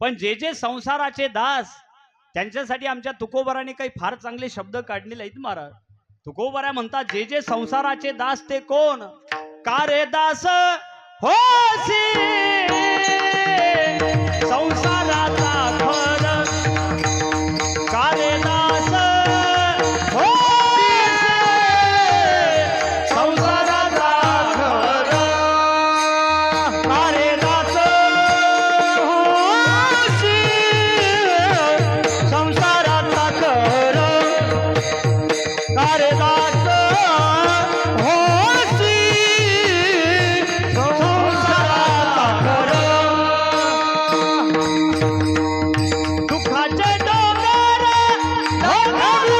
पण जे जे संसाराचे दास त्यांच्यासाठी आमच्या तुकोबराने काही फार चांगले शब्द काढलेले आहेत महाराज. तुकोबरा म्हणतात जे जे संसाराचे दास ते कोण? का रे दास? होसी Bravo!